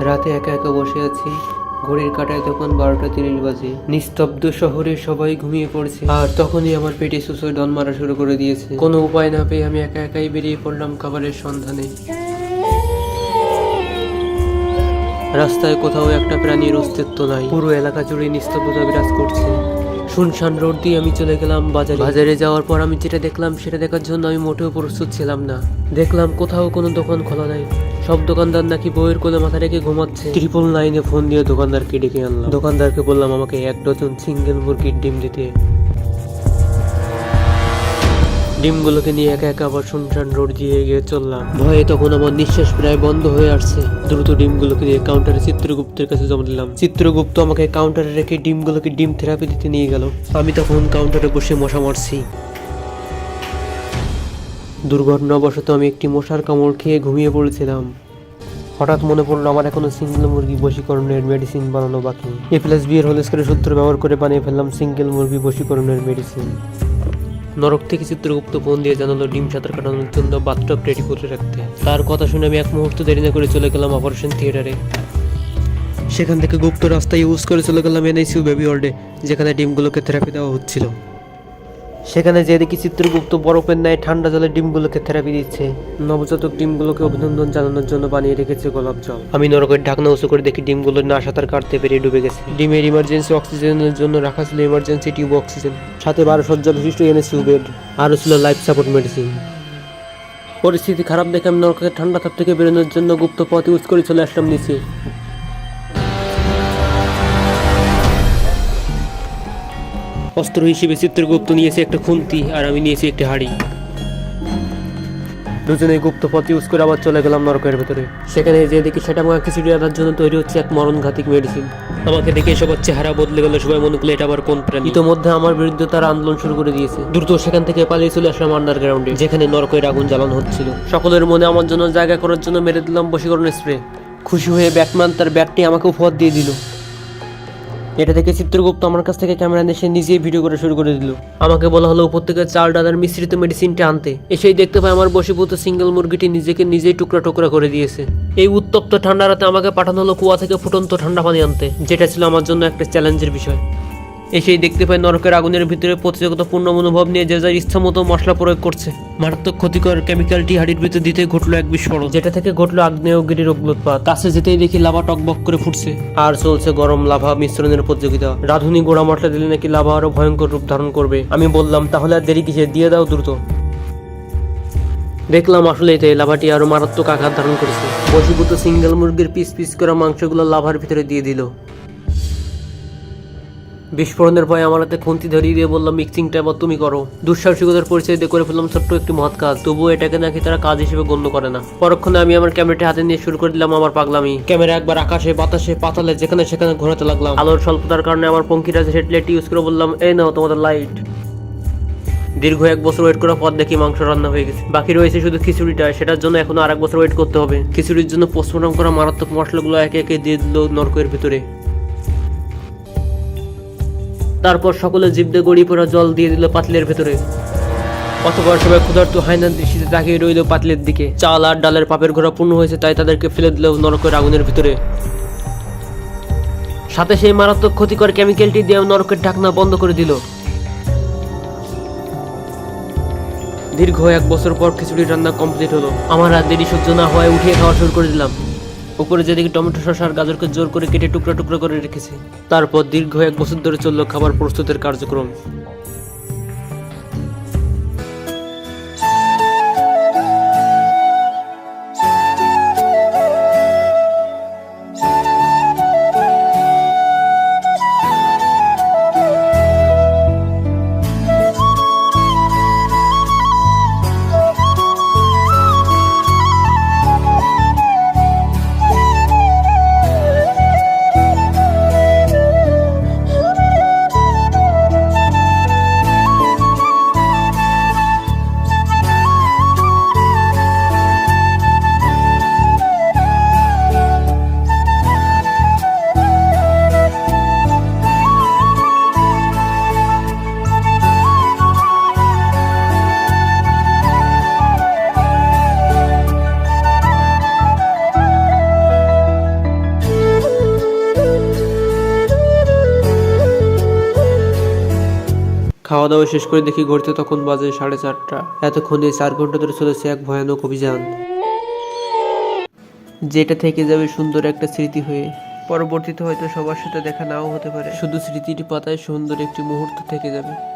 রাতে একা একা বসে আছি। ঘড়ির কাটায় তখন বারোটা তিরিশ বাজে। নিস্তব্ধ শহরে সবাই ঘুমিয়ে পড়ছে। আর তখনই আমার পেটে সুসই ডন মারা শুরু করে দিয়েছে। কোনো উপায় না পেয়ে আমি একা একাই বেরিয়ে পড়লাম খাবারের সন্ধানে। রাস্তায় কোথাও একটা প্রাণীর অস্তিত্ব নাই। পুরো এলাকা জুড়ে নিস্তব্ধতা বিরাজ করছে। শুনশান রোড দিয়ে আমি চলে গেলাম বাজারে। বাজারে যাওয়ার পর আমি যেটা দেখলাম, সেটা দেখার জন্য আমি মোটেও প্রস্তুত ছিলাম না। দেখলাম কোথাও কোনো দোকান খোলা নাই। সব দোকানদার নাকি বইয়ের কোলে মাথা রেখে ঘুমাচ্ছে। ট্রিপল নাইনে ফোন দিয়ে দোকানদারকে ডেকে আনলাম। দোকানদারকে বললাম আমাকে এক ডজন সিঙ্গেল মুরগির ডিম দিতে। ডিমগুলোকে নিয়ে একা একা আবার শুনশান রোড দিয়ে এগিয়ে চললাম। ভয়ে তখন আমার নিঃশ্বাস প্রায় বন্ধ হয়ে আসছে। দ্রুত ডিমগুলোকে নিয়ে কাউন্টারে চিত্রগুপ্তের কাছে জমা দিলাম। চিত্রগুপ্ত আমাকে কাউন্টারে রেখে ডিমগুলোকে ডিম থেরাপি দিতে নিয়ে গেল। আমি তখন কাউন্টারে বসে মশা মারছি। দুর্ঘটনাবশত আমি একটি মশার কামড় খেয়ে ঘুমিয়ে পড়েছিলাম। হঠাৎ মনে পড়ল আমার এখনও সিঙ্গেল মুরগি বশীকরণের মেডিসিন বানানো বাকি। এ প্লাস বি এর হোলেস্কারের সূত্র ব্যবহার করে বানিয়ে ফেললাম সিঙ্গেল মুরগি বশীকরণের মেডিসিন নরক থেকে চিত্রগুপ্ত ফোন দিয়ে জানালো ডিম সাঁতার কাটানোর জন্য বাথটব রেডি করে রাখতে। তার কথা শুনে আমি এক মুহূর্ত দেরি না করে চলে গেলাম অপারেশন থিয়েটারে সেখান থেকে গুপ্ত রাস্তা ইউজ করে চলে গেলাম এনআইসিউ বেবি ওয়ার্ডে যেখানে ডিমগুলোকে থেরাপি দেওয়া হচ্ছিল। সেখানে যে দেখি চিত্রগুপ্ত বরফের ন্যায় ঠান্ডা জলে ডিমগুলোকে থেরাপি দিচ্ছে। নবজাতক ডিমগুলোকে অভিনন্দন জানানোর জন্য বানিয়ে রেখেছে গোলাপ জল। আমি নরকের ঢাকনা উঁচু করে দেখি ডিমগুলো না সাঁতার কাটতে পেরে ডুবে গেছে। ডিমের ইমার্জেন্সি অক্সিজেনের জন্য রাখা ছিল ইমার্জেন্সি টিউব অক্সিজেন সাথে বারো সজ্জা বিশিষ্ট এনএসইউ বেড আরও ছিল লাইফ সাপোর্ট মেডিসিন পরিস্থিতি খারাপ দেখে আমি নরকের ঠান্ডা তাপ থেকে বেরোনোর জন্য গুপ্ত পথ ইউজ করে চলে আসলাম নিচে। অস্ত্র হিসেবে চিত্রগুপ্ত নিয়েছে একটা খুন্তি আর আমি নিয়েছি একটি হাড়ি। দুজনেই গুপ্ত পথ ইউজ করে আবার চলে গেলাম নরকের ভেতরে। সেখানে যে দেখি সেটা আমাকে খিচুড়ি আনার জন্য তৈরি হচ্ছে এক মরণঘাতিক মেডিসিন আমাকে দেখে সবার চেহারা বদলে গেল সবাই মনে করল এটা আবার কোন প্রাণী। ইতোমধ্যে আমার বিরুদ্ধে তারা আন্দোলন শুরু করে দিয়েছে। দ্রুত সেখান থেকে পালিয়ে চলে আসলাম আন্ডারগ্রাউন্ডে যেখানে নরকের আগুন জ্বালানো হচ্ছিল। সকলের মনে আমার জন্য জায়গা করার জন্য মেরে দিলাম বশীকরণ স্প্রে খুশি হয়ে ব্যাটম্যান তার ব্যাটটি আমাকে উপহার দিয়ে দিল। এটা দেখে চিত্রগুপ্ত আমার কাছ থেকে ক্যামেরা নিয়ে এসে নিজেই ভিডিও করা শুরু করে দিল। আমাকে বলা হলো উপর থেকে চাল, ডালার মিশ্রিত মেডিসিনটা আনতে। এসেই দেখতে পাই আমার বসীভূত সিঙ্গেল মুরগিটি নিজেকে নিজেই টুকরা টুকরা করে দিয়েছে। এই উত্তপ্ত ঠান্ডা রাতে আমাকে পাঠানো হলো কুয়া থেকে ফুটন্ত ঠান্ডা পানি আনতে, যেটা ছিল আমার জন্য একটা চ্যালেঞ্জের বিষয়। এসেই দেখতে পাই নরকের আগুনের ভিতরে প্রতিযোগিতাপূর্ণ মনোভাব নিয়ে যে যার ইচ্ছা মতো মশলা প্রয়োগ করছে। মারাত্মক ক্ষতিকর কেমিক্যালটি হাড়ির ভিতরে দিতে ঘটলো এক বিস্ফোরণ। যেটা থেকে ঘটলো আগ্নেয়গিরির অগ্নুৎপাত কাছে যেতেই দেখি লাভা টকবক করে ফুটছে। আর চলছে গরম লাভা মিশ্রণের প্রতিযোগিতা। রাধুনি গোড়া মশলা দিলে নাকি লাভা আরও ভয়ঙ্কর রূপ ধারণ করবে। আমি বললাম তাহলে আর দেরি কিসে দিয়ে দাও দ্রুত। দেখলাম আসলে এতে লাভাটি আরও মারাত্মক আঘাত ধারণ করেছে। বশীভূত সিঙ্গেল মুরগির পিস পিস করা মাংসগুলো লাভার ভিতরে দিয়ে দিল। বিস্ফোরণের ভয়ে আমার হাতে খুন্তি ধরিয়ে দিয়ে বললাম মিক্সিংটা এবার তুমি করো। দুঃসাহসিকতার পরিচয় দিয়ে করে ফেললাম ছোট্ট একটি মহৎ কাজ। তবুও এটাকে নাকি তারা কাজ হিসেবে গণ্য করে না। পরক্ষণে আমি আমার ক্যামেরাটি হাতে নিয়ে শুরু করে দিলাম আমার পাগলামি। ক্যামেরা একবার আকাশে, বাতাসে, পাতালে, যেখানে সেখানে ঘোরাতে লাগলাম। আলোর স্বল্পতার কারণে আমার পঙ্কিরাজ হেডলাইট ইউজ করে বললাম, এই নাও তোমাদের লাইট দীর্ঘ এক বছর ওয়েট করার পর দেখি মাংস রান্না হয়ে গেছে। বাকি রয়েছে শুধু খিচুড়িটা, সেটার জন্য এখনও আরেক বছর ওয়েট করতে হবে। খিচুড়ির জন্য পোস্টমর্টম করা মারাত্মক মশলাগুলো একে একে দিয়ে দিল নরকের ভিতরে। তারপর সকলে জিভে গড়িয়ে পড়া জল দিয়ে দিল পাতলের ভেতরে। অতপর সবাই ক্ষুধার্ত হায়নার দৃষ্টিতে তাকিয়ে রইল পাতলের দিকে। চাল আর ডালের পাপের ঘোরা পূর্ণ হয়েছে, তাই তাদেরকে ফেলে দিল নরকের আগুনের ভিতরে। সাথে সেই মারাত্মক ক্ষতিকর কেমিক্যালটি দিয়ে নরকের ঢাকনা বন্ধ করে দিল। দীর্ঘ এক বছর পর খিচুড়ি রান্না কমপ্লিট হলো। আমার আর দেরি সহ্য না হওয়ায় উঠিয়ে খাওয়া শুরু করে দিলাম। উপরে যেদিকে টমেটো শসা আর গাজরকে জোর করে কেটে টুকরা টুকরা করে রেখেছি। তারপর দীর্ঘ এক বছর ধরে চলল খাবার প্রস্তুতের কার্যক্রম। খাওয়া দাওয়া শেষ করে দেখি ঘড়িতে তখন বাজে সাড়ে চারটা। এতক্ষণে চার ঘণ্টা ধরে চলেছে এক ভয়ানক অভিযান। যেটা থেকে যাবে সুন্দর একটা স্মৃতি হয়ে। পরবর্তীতে হয়তো সবার সাথে দেখা নাও হতে পারে। শুধু স্মৃতিটি পাতায় সুন্দর একটি মুহূর্ত থেকে যাবে।